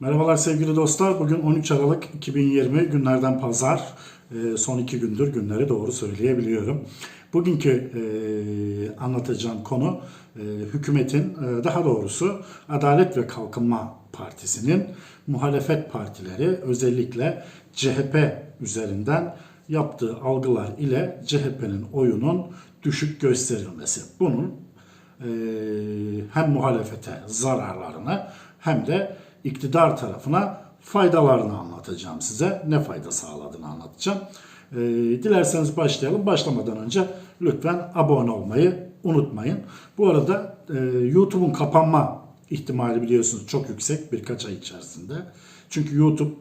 Merhabalar sevgili dostlar. Bugün 13 Aralık 2020 günlerden pazar. Ee, Son iki gündür günleri doğru söyleyebiliyorum. Bugünkü e, anlatacağım konu e, hükümetin e, daha doğrusu Adalet ve Kalkınma Partisi'nin muhalefet partileri özellikle CHP üzerinden yaptığı algılar ile CHP'nin oyunun düşük gösterilmesi. Bunun hem muhalefete zararlarını hem de iktidar tarafına faydalarını anlatacağım size. Ne fayda sağladığını anlatacağım. E, dilerseniz başlayalım. Başlamadan önce lütfen abone olmayı unutmayın. Bu arada e, YouTube'un kapanma ihtimali biliyorsunuz çok yüksek birkaç ay içerisinde. Çünkü YouTube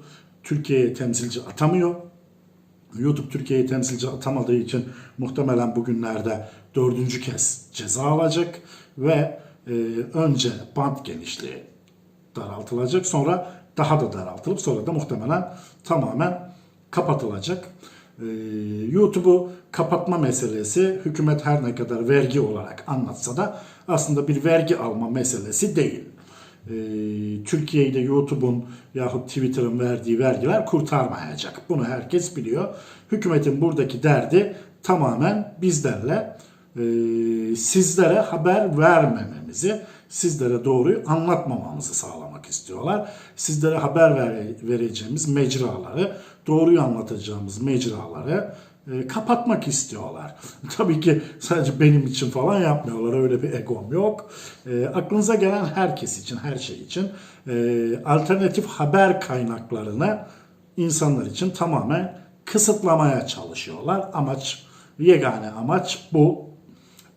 Türkiye'ye temsilci atamıyor. YouTube Türkiye'yi temsilci atamadığı için muhtemelen bugünlerde dördüncü kez ceza alacak ve e, önce bant genişliği daraltılacak sonra daha da daraltılıp sonra da muhtemelen tamamen kapatılacak. E, YouTube'u kapatma meselesi hükümet her ne kadar vergi olarak anlatsa da aslında bir vergi alma meselesi değil. E, Türkiye'de YouTube'un yahut Twitter'ın verdiği vergiler kurtarmayacak. Bunu herkes biliyor. Hükümetin buradaki derdi tamamen bizlerle e, sizlere haber vermememizi, sizlere doğruyu anlatmamamızı sağlamak istiyorlar. Sizlere haber vere- vereceğimiz mecraları, doğruyu anlatacağımız mecraları e, kapatmak istiyorlar. Tabii ki sadece benim için falan yapmıyorlar. Öyle bir egom yok. E, aklınıza gelen herkes için, her şey için e, alternatif haber kaynaklarını insanlar için tamamen kısıtlamaya çalışıyorlar. Amaç, yegane amaç bu.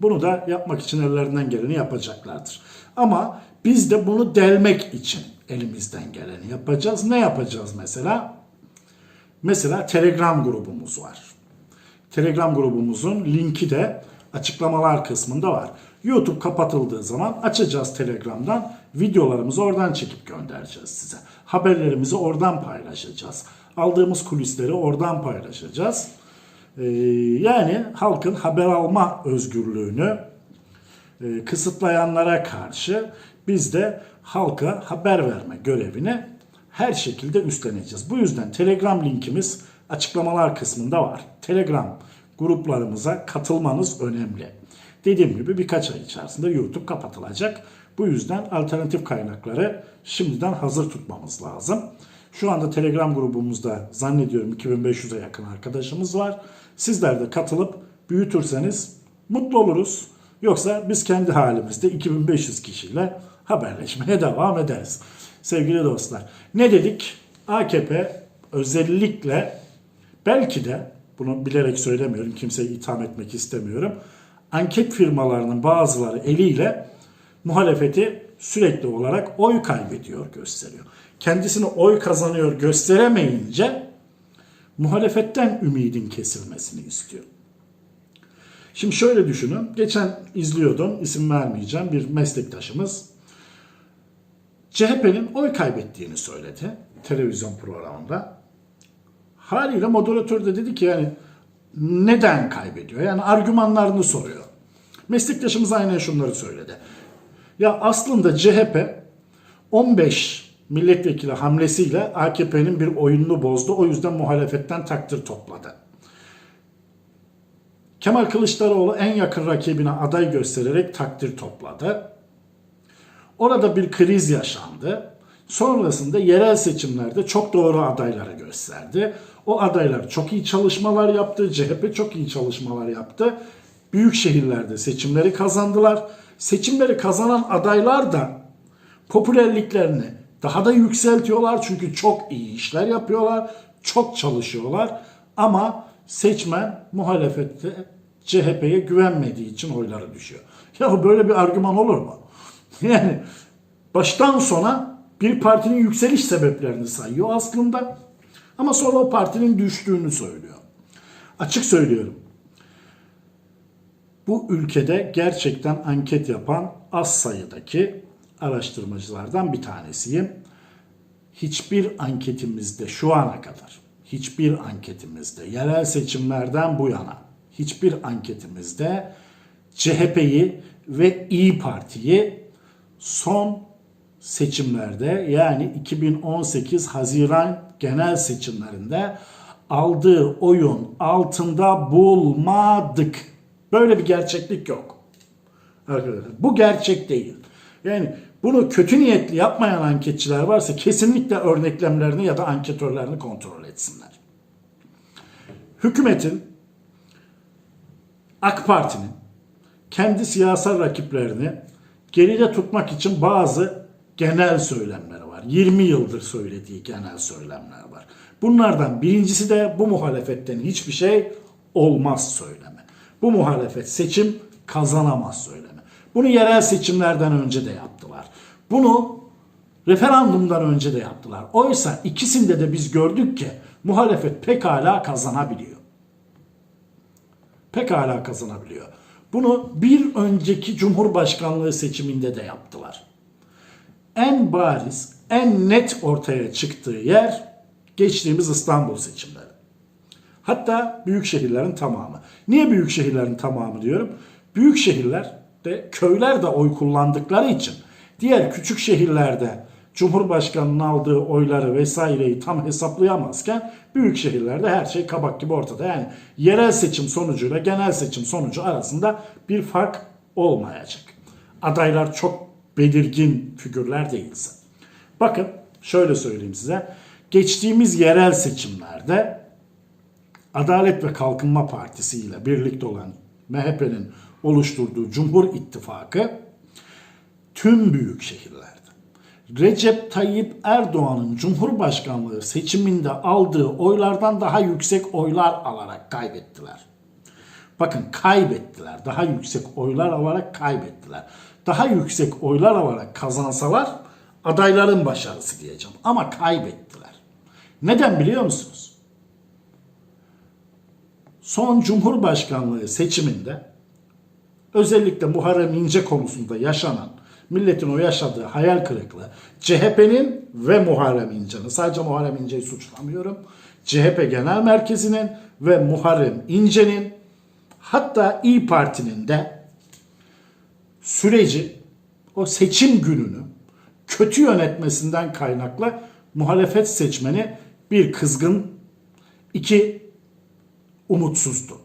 Bunu da yapmak için ellerinden geleni yapacaklardır. Ama biz de bunu delmek için elimizden geleni yapacağız. Ne yapacağız mesela? Mesela Telegram grubumuz var. Telegram grubumuzun linki de açıklamalar kısmında var. YouTube kapatıldığı zaman açacağız Telegram'dan videolarımızı oradan çekip göndereceğiz size. Haberlerimizi oradan paylaşacağız. Aldığımız kulisleri oradan paylaşacağız. Ee, yani halkın haber alma özgürlüğünü e, kısıtlayanlara karşı biz de halka haber verme görevini her şekilde üstleneceğiz. Bu yüzden Telegram linkimiz açıklamalar kısmında var. Telegram gruplarımıza katılmanız önemli. Dediğim gibi birkaç ay içerisinde YouTube kapatılacak. Bu yüzden alternatif kaynakları şimdiden hazır tutmamız lazım. Şu anda Telegram grubumuzda zannediyorum 2500'e yakın arkadaşımız var. Sizler de katılıp büyütürseniz mutlu oluruz. Yoksa biz kendi halimizde 2500 kişiyle haberleşmeye devam ederiz. Sevgili dostlar ne dedik? AKP özellikle belki de bunu bilerek söylemiyorum kimseyi itham etmek istemiyorum. Anket firmalarının bazıları eliyle muhalefeti sürekli olarak oy kaybediyor gösteriyor. Kendisini oy kazanıyor gösteremeyince muhalefetten ümidin kesilmesini istiyor. Şimdi şöyle düşünün. Geçen izliyordum, isim vermeyeceğim bir meslektaşımız. CHP'nin oy kaybettiğini söyledi televizyon programında. Haliyle moderatör de dedi ki yani neden kaybediyor? Yani argümanlarını soruyor. Meslektaşımız aynen şunları söyledi. Ya aslında CHP 15 milletvekili hamlesiyle AKP'nin bir oyununu bozdu. O yüzden muhalefetten takdir topladı. Kemal Kılıçdaroğlu en yakın rakibine aday göstererek takdir topladı. Orada bir kriz yaşandı. Sonrasında yerel seçimlerde çok doğru adayları gösterdi. O adaylar çok iyi çalışmalar yaptı. CHP çok iyi çalışmalar yaptı. Büyük şehirlerde seçimleri kazandılar. Seçimleri kazanan adaylar da popülerliklerini daha da yükseltiyorlar. Çünkü çok iyi işler yapıyorlar. Çok çalışıyorlar. Ama seçmen muhalefette CHP'ye güvenmediği için oyları düşüyor. Ya böyle bir argüman olur mu? Yani baştan sona bir partinin yükseliş sebeplerini sayıyor aslında. Ama sonra o partinin düştüğünü söylüyor. Açık söylüyorum. Bu ülkede gerçekten anket yapan az sayıdaki araştırmacılardan bir tanesiyim. Hiçbir anketimizde şu ana kadar, hiçbir anketimizde yerel seçimlerden bu yana hiçbir anketimizde CHP'yi ve İyi Parti'yi son seçimlerde yani 2018 Haziran genel seçimlerinde aldığı oyun altında bulmadık. Böyle bir gerçeklik yok. Bu gerçek değil. Yani bunu kötü niyetli yapmayan anketçiler varsa kesinlikle örneklemlerini ya da anketörlerini kontrol etsinler. Hükümetin AK Parti'nin kendi siyasal rakiplerini geride tutmak için bazı genel söylemleri var. 20 yıldır söylediği genel söylemler var. Bunlardan birincisi de bu muhalefetten hiçbir şey olmaz söyleme. Bu muhalefet seçim kazanamaz söyleme. Bunu yerel seçimlerden önce de yaptılar. Bunu referandumdan önce de yaptılar. Oysa ikisinde de biz gördük ki muhalefet pekala kazanabiliyor pekala kazanabiliyor. Bunu bir önceki Cumhurbaşkanlığı seçiminde de yaptılar. En bariz, en net ortaya çıktığı yer geçtiğimiz İstanbul seçimleri. Hatta büyük şehirlerin tamamı. Niye büyük şehirlerin tamamı diyorum? Büyük şehirler de köyler de oy kullandıkları için diğer küçük şehirlerde Cumhurbaşkanının aldığı oyları vesaireyi tam hesaplayamazken büyük şehirlerde her şey kabak gibi ortada. Yani yerel seçim sonucuyla genel seçim sonucu arasında bir fark olmayacak. Adaylar çok belirgin figürler değilse. Bakın şöyle söyleyeyim size. Geçtiğimiz yerel seçimlerde Adalet ve Kalkınma Partisi ile birlikte olan MHP'nin oluşturduğu Cumhur İttifakı tüm büyük şehirlerde Recep Tayyip Erdoğan'ın Cumhurbaşkanlığı seçiminde aldığı oylardan daha yüksek oylar alarak kaybettiler. Bakın kaybettiler. Daha yüksek oylar alarak kaybettiler. Daha yüksek oylar alarak kazansalar adayların başarısı diyeceğim. Ama kaybettiler. Neden biliyor musunuz? Son Cumhurbaşkanlığı seçiminde özellikle Muharrem İnce konusunda yaşanan milletin o yaşadığı hayal kırıklığı CHP'nin ve Muharrem İnce'nin sadece Muharrem İnce'yi suçlamıyorum. CHP Genel Merkezi'nin ve Muharrem İnce'nin hatta İyi Parti'nin de süreci o seçim gününü kötü yönetmesinden kaynaklı muhalefet seçmeni bir kızgın, iki umutsuzdu.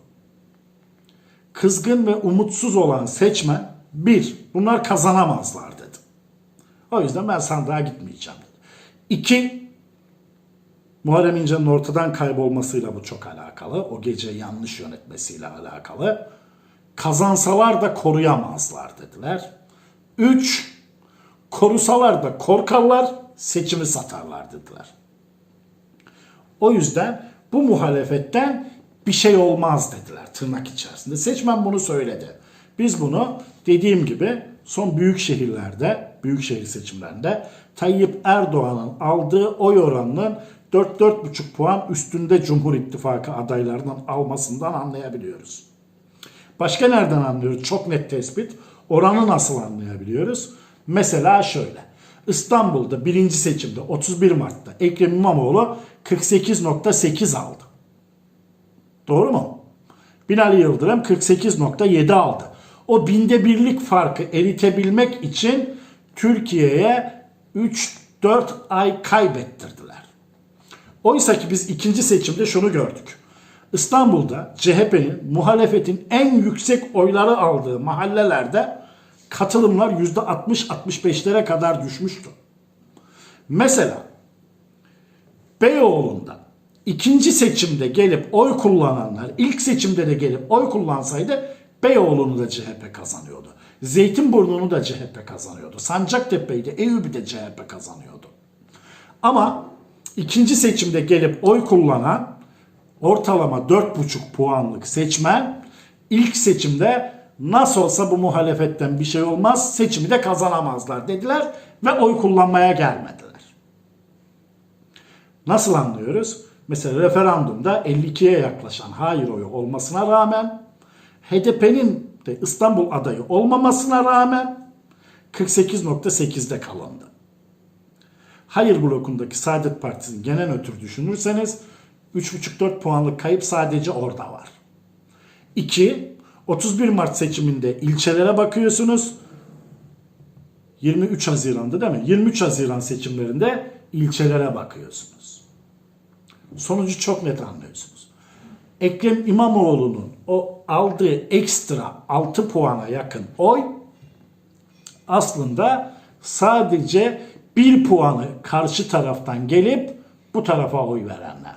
Kızgın ve umutsuz olan seçmen bir, bunlar kazanamazlar dedi. O yüzden ben sandığa gitmeyeceğim dedi. İki, Muharrem İnce'nin ortadan kaybolmasıyla bu çok alakalı. O gece yanlış yönetmesiyle alakalı. Kazansalar da koruyamazlar dediler. Üç, korusalar da korkarlar, seçimi satarlar dediler. O yüzden bu muhalefetten bir şey olmaz dediler tırnak içerisinde. Seçmen bunu söyledi. Biz bunu dediğim gibi son büyük şehirlerde, büyük şehir seçimlerinde Tayyip Erdoğan'ın aldığı oy oranının 4-4,5 puan üstünde Cumhur İttifakı adaylarının almasından anlayabiliyoruz. Başka nereden anlıyoruz? Çok net tespit. Oranı nasıl anlayabiliyoruz? Mesela şöyle. İstanbul'da birinci seçimde 31 Mart'ta Ekrem İmamoğlu 48.8 aldı. Doğru mu? Binali Yıldırım 48.7 aldı. O binde birlik farkı eritebilmek için Türkiye'ye 3-4 ay kaybettirdiler. Oysa ki biz ikinci seçimde şunu gördük. İstanbul'da CHP'nin muhalefetin en yüksek oyları aldığı mahallelerde katılımlar %60-65'lere kadar düşmüştü. Mesela Beyoğlu'nda ikinci seçimde gelip oy kullananlar ilk seçimde de gelip oy kullansaydı Beyoğlu'nu da CHP kazanıyordu. Zeytinburnu'nu da CHP kazanıyordu. Sancaktepe'yi de Eyüp'ü de CHP kazanıyordu. Ama ikinci seçimde gelip oy kullanan ortalama 4,5 puanlık seçmen ilk seçimde nasıl olsa bu muhalefetten bir şey olmaz seçimi de kazanamazlar dediler ve oy kullanmaya gelmediler. Nasıl anlıyoruz? Mesela referandumda 52'ye yaklaşan hayır oyu olmasına rağmen HDP'nin de İstanbul adayı olmamasına rağmen 48.8'de kalındı. Hayır blokundaki Saadet Partisi'nin genel ötür düşünürseniz 3,5-4 puanlık kayıp sadece orada var. 2. 31 Mart seçiminde ilçelere bakıyorsunuz. 23 Haziran'da değil mi? 23 Haziran seçimlerinde ilçelere bakıyorsunuz. Sonucu çok net anlıyorsunuz. Ekrem İmamoğlu'nun o aldığı ekstra 6 puana yakın oy aslında sadece 1 puanı karşı taraftan gelip bu tarafa oy verenler.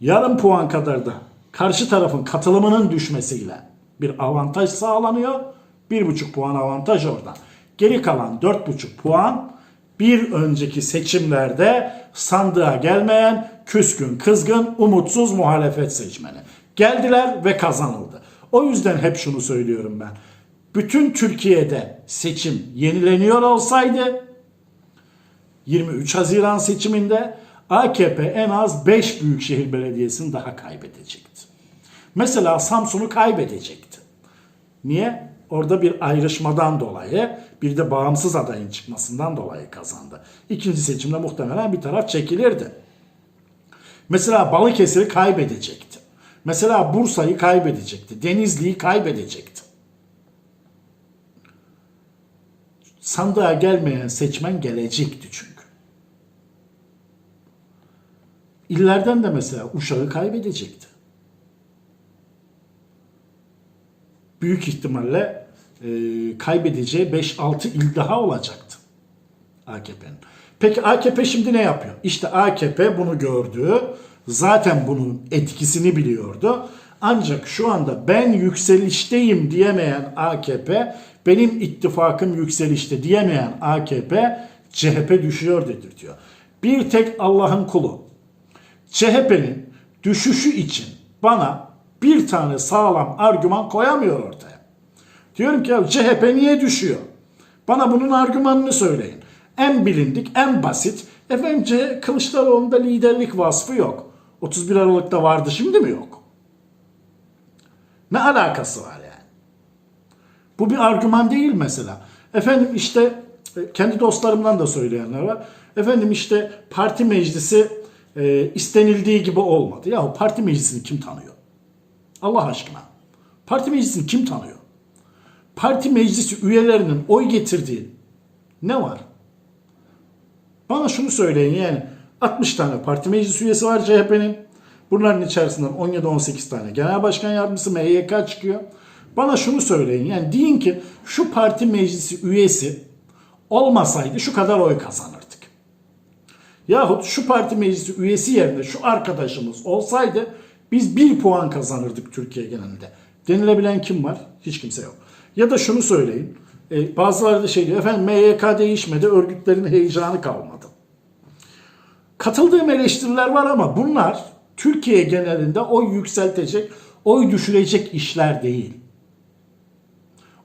Yarım puan kadar da karşı tarafın katılımının düşmesiyle bir avantaj sağlanıyor. 1,5 puan avantaj oradan. Geri kalan 4,5 puan bir önceki seçimlerde sandığa gelmeyen küskün, kızgın, umutsuz muhalefet seçmeni. Geldiler ve kazanıldı. O yüzden hep şunu söylüyorum ben. Bütün Türkiye'de seçim yenileniyor olsaydı 23 Haziran seçiminde AKP en az 5 büyükşehir belediyesini daha kaybedecekti. Mesela Samsun'u kaybedecekti. Niye? Orada bir ayrışmadan dolayı bir de bağımsız adayın çıkmasından dolayı kazandı. İkinci seçimde muhtemelen bir taraf çekilirdi. Mesela Balıkesir'i kaybedecekti. Mesela Bursa'yı kaybedecekti. Denizli'yi kaybedecekti. Sandığa gelmeyen seçmen gelecekti çünkü. İllerden de mesela Uşak'ı kaybedecekti. Büyük ihtimalle e, kaybedeceği 5-6 il daha olacaktı AKP'nin. Peki AKP şimdi ne yapıyor? İşte AKP bunu gördü. Zaten bunun etkisini biliyordu. Ancak şu anda ben yükselişteyim diyemeyen AKP, benim ittifakım yükselişte diyemeyen AKP, CHP düşüyor dedirtiyor. Bir tek Allah'ın kulu. CHP'nin düşüşü için bana bir tane sağlam argüman koyamıyor ortaya. Diyorum ki ya CHP niye düşüyor? Bana bunun argümanını söyleyin. En bilindik, en basit. Efendim Kılıçdaroğlu'nda liderlik vasfı yok. 31 Aralık'ta vardı şimdi mi yok? Ne alakası var yani? Bu bir argüman değil mesela. Efendim işte e, kendi dostlarımdan da söyleyenler var. Efendim işte parti meclisi e, istenildiği gibi olmadı. Ya parti meclisini kim tanıyor? Allah aşkına. Parti meclisini kim tanıyor? Parti meclisi üyelerinin oy getirdiği ne var? Bana şunu söyleyin yani 60 tane parti meclis üyesi var CHP'nin. Bunların içerisinden 17-18 tane genel başkan yardımcısı MYK çıkıyor. Bana şunu söyleyin yani deyin ki şu parti meclisi üyesi olmasaydı şu kadar oy kazanırdık. Yahut şu parti meclisi üyesi yerine şu arkadaşımız olsaydı biz bir puan kazanırdık Türkiye genelinde. Denilebilen kim var? Hiç kimse yok. Ya da şunu söyleyin. E, bazıları da şey diyor efendim MYK değişmedi örgütlerin heyecanı kalmadı. Katıldığım eleştiriler var ama bunlar Türkiye genelinde oy yükseltecek, oy düşürecek işler değil.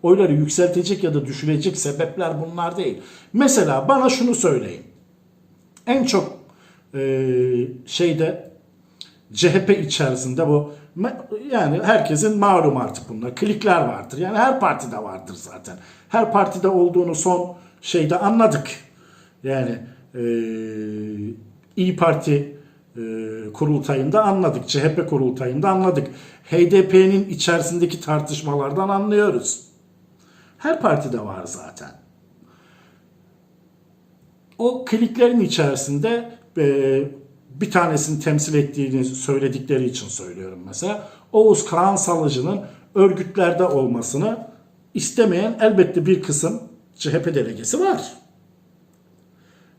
Oyları yükseltecek ya da düşürecek sebepler bunlar değil. Mesela bana şunu söyleyin. En çok e, şeyde CHP içerisinde bu yani herkesin malum artık bunlar. Klikler vardır. Yani her partide vardır zaten. Her partide olduğunu son şeyde anladık. Yani e, İyi Parti e, kurultayında anladık. CHP kurultayında anladık. HDP'nin içerisindeki tartışmalardan anlıyoruz. Her partide var zaten. O kliklerin içerisinde e, bir tanesini temsil ettiğini söyledikleri için söylüyorum mesela. Oğuz Kağan Salıcı'nın örgütlerde olmasını istemeyen elbette bir kısım CHP delegesi var.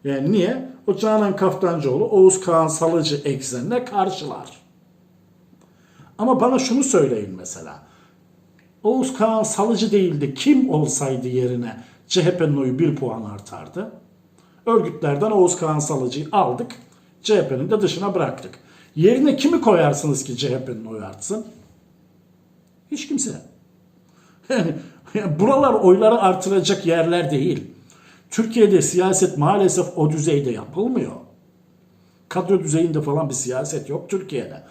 Yani niye? O Canan Kaftancıoğlu Oğuz Kağan Salıcı eksenine karşılar. Ama bana şunu söyleyin mesela. Oğuz Kağan Salıcı değildi kim olsaydı yerine CHP'nin oyu bir puan artardı. Örgütlerden Oğuz Kağan Salıcı'yı aldık. CHP'nin de dışına bıraktık. Yerine kimi koyarsınız ki CHP'nin oyu artsın? Hiç kimse. Yani, buralar oyları artıracak yerler değil. Türkiye'de siyaset maalesef o düzeyde yapılmıyor. Kadro düzeyinde falan bir siyaset yok Türkiye'de.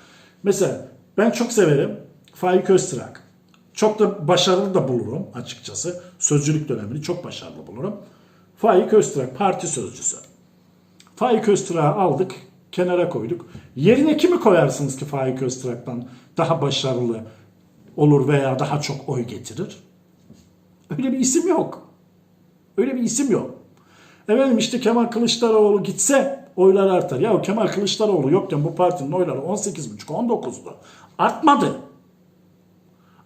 Mesela ben çok severim Faik Öztürk. Çok da başarılı da bulurum açıkçası. Sözcülük dönemini çok başarılı bulurum. Faik Öztürk parti sözcüsü. Faik Öztürk'ü aldık, kenara koyduk. Yerine kimi koyarsınız ki Faik Öztürk'ten daha başarılı olur veya daha çok oy getirir? Öyle bir isim yok. Öyle bir isim yok. Efendim işte Kemal Kılıçdaroğlu gitse oylar artar. Ya Kemal Kılıçdaroğlu yokken bu partinin oyları 18,5-19'du. Artmadı.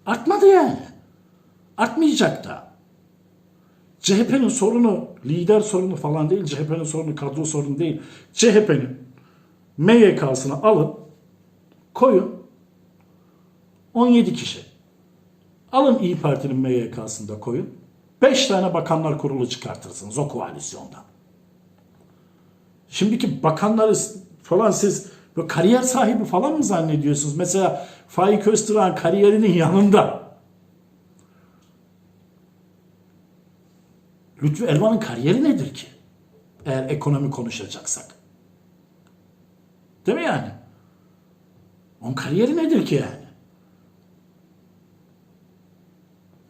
Artmadı yani. Artmayacak da. CHP'nin sorunu lider sorunu falan değil. CHP'nin sorunu kadro sorunu değil. CHP'nin MYK'sını alın koyun 17 kişi. Alın İyi Parti'nin MYK'sında koyun. 5 tane bakanlar kurulu çıkartırsınız o koalisyonda. Şimdiki bakanları falan siz kariyer sahibi falan mı zannediyorsunuz? Mesela Faik Öztürk'ün kariyerinin yanında Lütfü Elvan'ın kariyeri nedir ki? Eğer ekonomi konuşacaksak. Değil mi yani? Onun kariyeri nedir ki yani?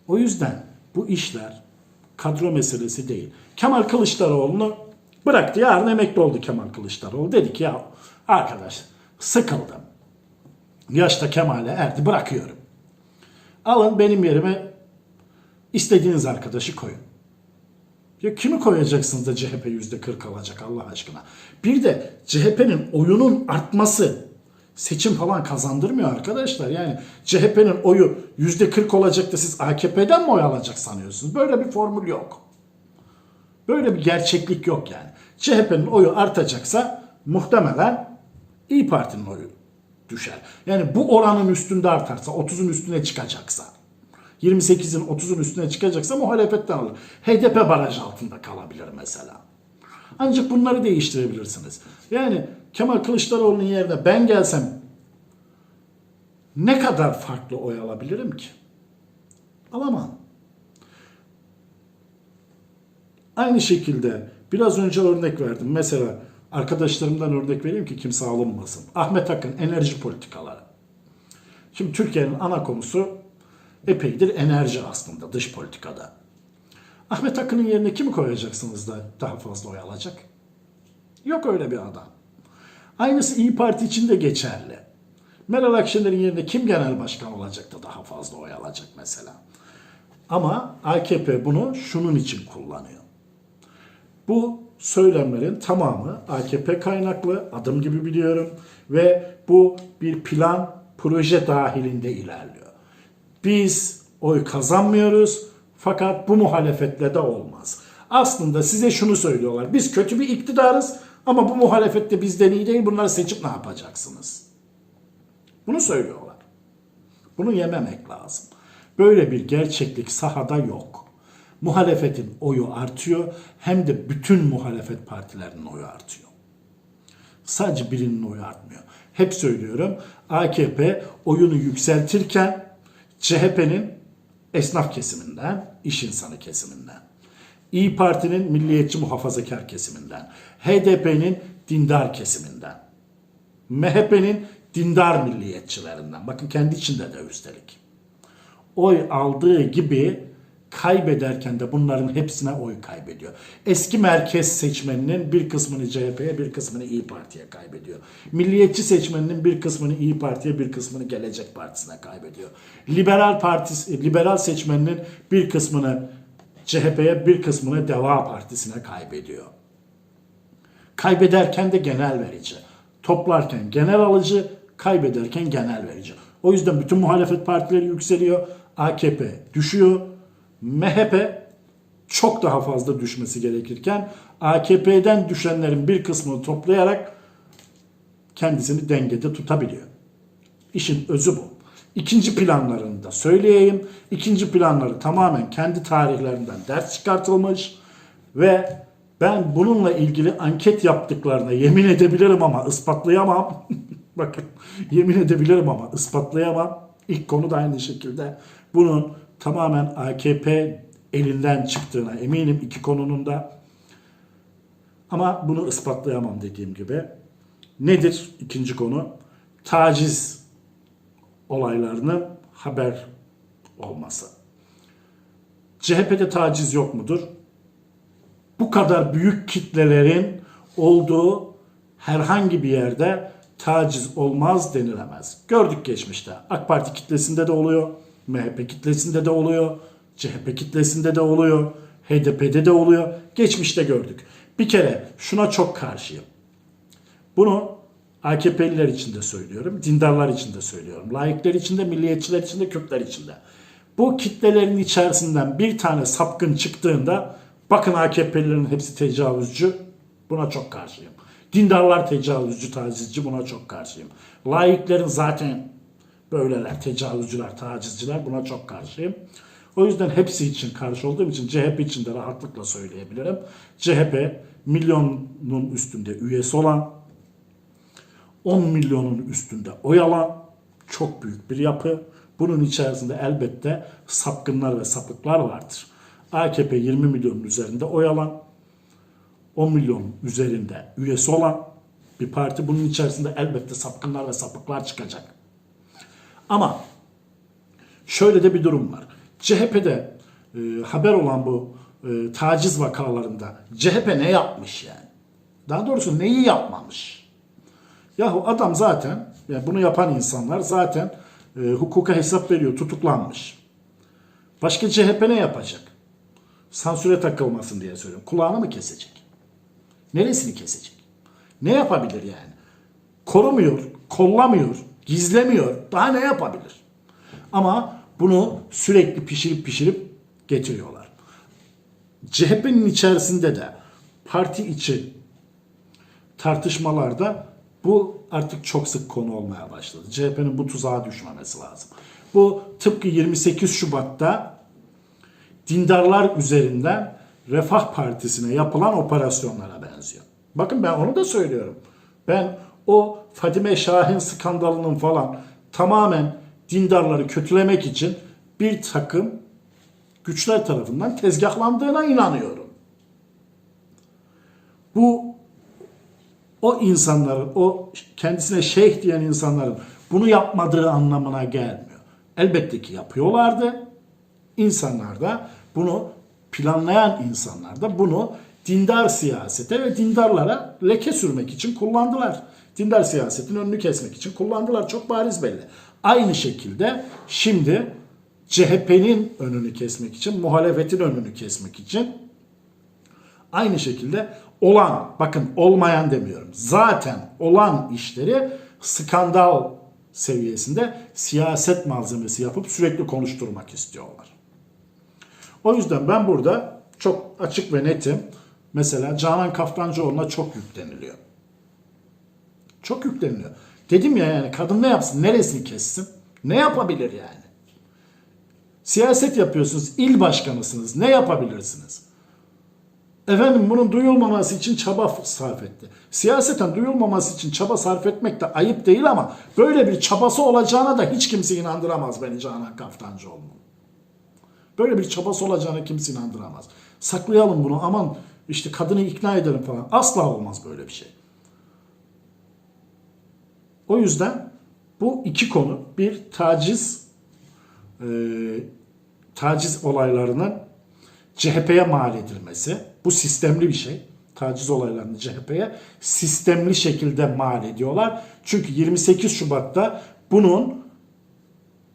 O yüzden bu işler kadro meselesi değil. Kemal Kılıçdaroğlu'nu bıraktı. Yarın emekli oldu Kemal Kılıçdaroğlu. Dedi ki ya arkadaş sıkıldım. Yaşta Kemal'e erdi bırakıyorum. Alın benim yerime istediğiniz arkadaşı koyun. Ya kimi koyacaksınız da CHP yüzde 40 alacak Allah aşkına? Bir de CHP'nin oyunun artması seçim falan kazandırmıyor arkadaşlar. Yani CHP'nin oyu yüzde 40 olacak da siz AKP'den mi oy alacak sanıyorsunuz? Böyle bir formül yok. Böyle bir gerçeklik yok yani. CHP'nin oyu artacaksa muhtemelen İyi Parti'nin oyu düşer. Yani bu oranın üstünde artarsa, 30'un üstüne çıkacaksa, 28'in 30'un üstüne çıkacaksa muhalefetten alır. HDP baraj altında kalabilir mesela. Ancak bunları değiştirebilirsiniz. Yani Kemal Kılıçdaroğlu'nun yerine ben gelsem ne kadar farklı oy alabilirim ki? Alamam. Aynı şekilde biraz önce örnek verdim. Mesela arkadaşlarımdan örnek vereyim ki kimse alınmasın. Ahmet Akın enerji politikaları. Şimdi Türkiye'nin ana konusu epeydir enerji aslında dış politikada. Ahmet Akın'ın yerine kimi koyacaksınız da daha fazla oy alacak? Yok öyle bir adam. Aynısı İyi Parti için de geçerli. Meral Akşener'in yerine kim genel başkan olacak da daha fazla oy alacak mesela? Ama AKP bunu şunun için kullanıyor. Bu söylemlerin tamamı AKP kaynaklı, adım gibi biliyorum ve bu bir plan, proje dahilinde ilerliyor. Biz oy kazanmıyoruz fakat bu muhalefetle de olmaz. Aslında size şunu söylüyorlar. Biz kötü bir iktidarız ama bu muhalefette bizden iyi değil. Bunları seçip ne yapacaksınız? Bunu söylüyorlar. Bunu yememek lazım. Böyle bir gerçeklik sahada yok. Muhalefetin oyu artıyor hem de bütün muhalefet partilerinin oyu artıyor. Sadece birinin oyu artmıyor. Hep söylüyorum AKP oyunu yükseltirken CHP'nin esnaf kesiminden, iş insanı kesiminden, İyi Parti'nin milliyetçi muhafazakar kesiminden, HDP'nin dindar kesiminden, MHP'nin dindar milliyetçilerinden. Bakın kendi içinde de üstelik. Oy aldığı gibi kaybederken de bunların hepsine oy kaybediyor. Eski merkez seçmeninin bir kısmını CHP'ye bir kısmını İyi Parti'ye kaybediyor. Milliyetçi seçmeninin bir kısmını İyi Parti'ye bir kısmını Gelecek Partisi'ne kaybediyor. Liberal partisi liberal seçmeninin bir kısmını CHP'ye bir kısmını Deva Partisi'ne kaybediyor. Kaybederken de genel verici. Toplarken genel alıcı, kaybederken genel verici. O yüzden bütün muhalefet partileri yükseliyor. AKP düşüyor. MHP çok daha fazla düşmesi gerekirken AKP'den düşenlerin bir kısmını toplayarak kendisini dengede tutabiliyor. İşin özü bu. İkinci planlarını da söyleyeyim. İkinci planları tamamen kendi tarihlerinden ders çıkartılmış ve ben bununla ilgili anket yaptıklarına yemin edebilirim ama ispatlayamam. Bakın yemin edebilirim ama ispatlayamam. İlk konu da aynı şekilde. Bunun tamamen AKP elinden çıktığına eminim iki konunun da. Ama bunu ispatlayamam dediğim gibi. Nedir ikinci konu? Taciz olaylarının haber olması. CHP'de taciz yok mudur? Bu kadar büyük kitlelerin olduğu herhangi bir yerde taciz olmaz denilemez. Gördük geçmişte. AK Parti kitlesinde de oluyor, MHP kitlesinde de oluyor, CHP kitlesinde de oluyor. HDP'de de oluyor. Geçmişte gördük. Bir kere şuna çok karşıyım. Bunu AKP'liler için de söylüyorum, dindarlar için de söylüyorum. Laikler için de, milliyetçiler için de, Kürtler için de. Bu kitlelerin içerisinden bir tane sapkın çıktığında bakın AKP'lilerin hepsi tecavüzcü. Buna çok karşıyım. Dindarlar tecavüzcü, tacizci buna çok karşıyım. Laiklerin zaten böyleler, tecavüzcüler, tacizciler buna çok karşıyım. O yüzden hepsi için karşı olduğum için CHP için de rahatlıkla söyleyebilirim. CHP milyonun üstünde üyesi olan, 10 milyonun üstünde oy alan çok büyük bir yapı. Bunun içerisinde elbette sapkınlar ve sapıklar vardır. AKP 20 milyonun üzerinde oy alan, 10 milyon üzerinde üyesi olan bir parti. Bunun içerisinde elbette sapkınlar ve sapıklar çıkacak. Ama şöyle de bir durum var. CHP'de e, haber olan bu e, taciz vakalarında CHP ne yapmış yani? Daha doğrusu neyi yapmamış? Yahu adam zaten, yani bunu yapan insanlar zaten e, hukuka hesap veriyor, tutuklanmış. Başka CHP ne yapacak? Sansüre takılmasın diye söylüyorum. Kulağını mı kesecek? Neresini kesecek? Ne yapabilir yani? Korumuyor, kollamıyor, gizlemiyor. Daha ne yapabilir? Ama bunu sürekli pişirip pişirip getiriyorlar. CHP'nin içerisinde de parti içi tartışmalarda bu artık çok sık konu olmaya başladı. CHP'nin bu tuzağa düşmemesi lazım. Bu tıpkı 28 Şubat'ta dindarlar üzerinden Refah Partisi'ne yapılan operasyonlara benziyor. Bakın ben onu da söylüyorum. Ben o Fadime Şahin skandalının falan tamamen dindarları kötülemek için bir takım güçler tarafından tezgahlandığına inanıyorum. Bu o insanların, o kendisine şeyh diyen insanların bunu yapmadığı anlamına gelmiyor. Elbette ki yapıyorlardı. İnsanlar da bunu planlayan insanlar da bunu dindar siyasete ve dindarlara leke sürmek için kullandılar. Dindar siyasetin önünü kesmek için kullandılar. Çok bariz belli. Aynı şekilde şimdi CHP'nin önünü kesmek için, muhalefetin önünü kesmek için aynı şekilde olan, bakın olmayan demiyorum. Zaten olan işleri skandal seviyesinde siyaset malzemesi yapıp sürekli konuşturmak istiyorlar. O yüzden ben burada çok açık ve netim. Mesela Canan Kaftancıoğlu'na çok yükleniliyor. Çok yükleniliyor. Dedim ya yani kadın ne yapsın? Neresini kessin? Ne yapabilir yani? Siyaset yapıyorsunuz, il başkanısınız. Ne yapabilirsiniz? Efendim bunun duyulmaması için çaba sarf etti. Siyaseten duyulmaması için çaba sarf etmek de ayıp değil ama böyle bir çabası olacağına da hiç kimse inandıramaz beni Canan Kaftancıoğlu'nun. Böyle bir çabası olacağına kimse inandıramaz. Saklayalım bunu aman işte kadını ikna edelim falan. Asla olmaz böyle bir şey. O yüzden bu iki konu bir taciz e, taciz olaylarının CHP'ye mal edilmesi. Bu sistemli bir şey. Taciz olaylarını CHP'ye sistemli şekilde mal ediyorlar. Çünkü 28 Şubat'ta bunun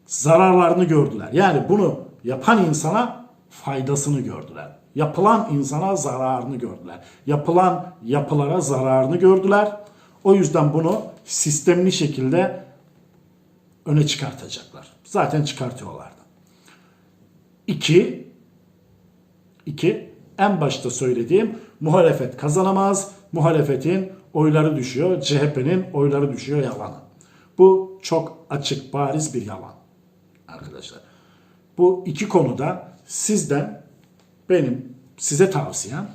zararlarını gördüler. Yani bunu yapan insana faydasını gördüler. Yapılan insana zararını gördüler. Yapılan yapılara zararını gördüler. O yüzden bunu sistemli şekilde öne çıkartacaklar. Zaten çıkartıyorlardı. İki, iki, en başta söylediğim muhalefet kazanamaz. Muhalefetin oyları düşüyor. CHP'nin oyları düşüyor yalanı. Bu çok açık, bariz bir yalan arkadaşlar. Bu iki konuda sizden benim size tavsiyem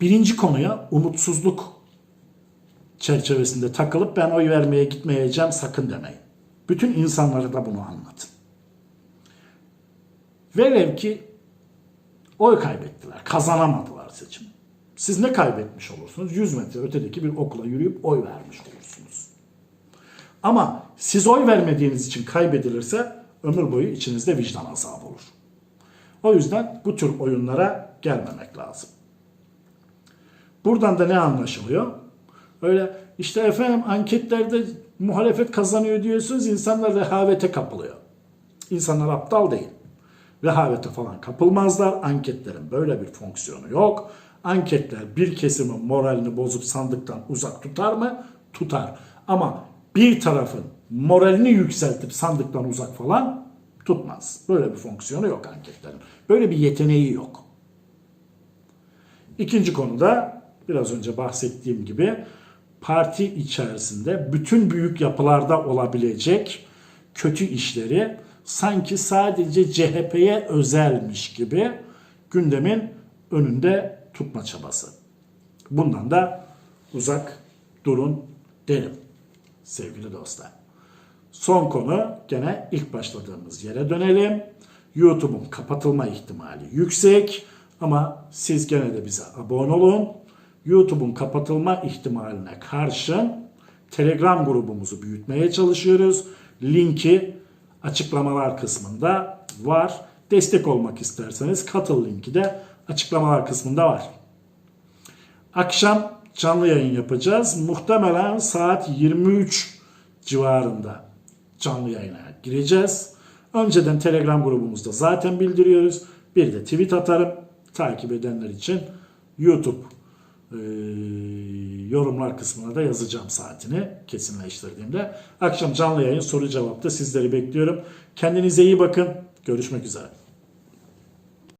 birinci konuya umutsuzluk çerçevesinde takılıp ben oy vermeye gitmeyeceğim sakın demeyin. Bütün insanlara da bunu anlatın. Velev ki oy kaybettiler, kazanamadılar seçim. Siz ne kaybetmiş olursunuz? 100 metre ötedeki bir okula yürüyüp oy vermiş olursunuz. Ama siz oy vermediğiniz için kaybedilirse ömür boyu içinizde vicdan azabı olur. O yüzden bu tür oyunlara gelmemek lazım. Buradan da ne anlaşılıyor? Öyle işte efendim anketlerde muhalefet kazanıyor diyorsunuz insanlar rehavete kapılıyor. İnsanlar aptal değil. Rehavete falan kapılmazlar. Anketlerin böyle bir fonksiyonu yok. Anketler bir kesimin moralini bozup sandıktan uzak tutar mı? Tutar. Ama bir tarafın moralini yükseltip sandıktan uzak falan tutmaz. Böyle bir fonksiyonu yok anketlerin. Böyle bir yeteneği yok. İkinci konuda biraz önce bahsettiğim gibi parti içerisinde bütün büyük yapılarda olabilecek kötü işleri sanki sadece CHP'ye özelmiş gibi gündemin önünde tutma çabası. Bundan da uzak durun derim sevgili dostlar. Son konu gene ilk başladığımız yere dönelim. YouTube'un kapatılma ihtimali yüksek ama siz gene de bize abone olun. YouTube'un kapatılma ihtimaline karşın Telegram grubumuzu büyütmeye çalışıyoruz. Linki açıklamalar kısmında var. Destek olmak isterseniz katıl linki de açıklamalar kısmında var. Akşam canlı yayın yapacağız. Muhtemelen saat 23 civarında canlı yayına gireceğiz. Önceden Telegram grubumuzda zaten bildiriyoruz. Bir de tweet atarım. Takip edenler için YouTube e, yorumlar kısmına da yazacağım saatini kesinleştirdiğimde. Akşam canlı yayın soru cevapta sizleri bekliyorum. Kendinize iyi bakın. Görüşmek üzere.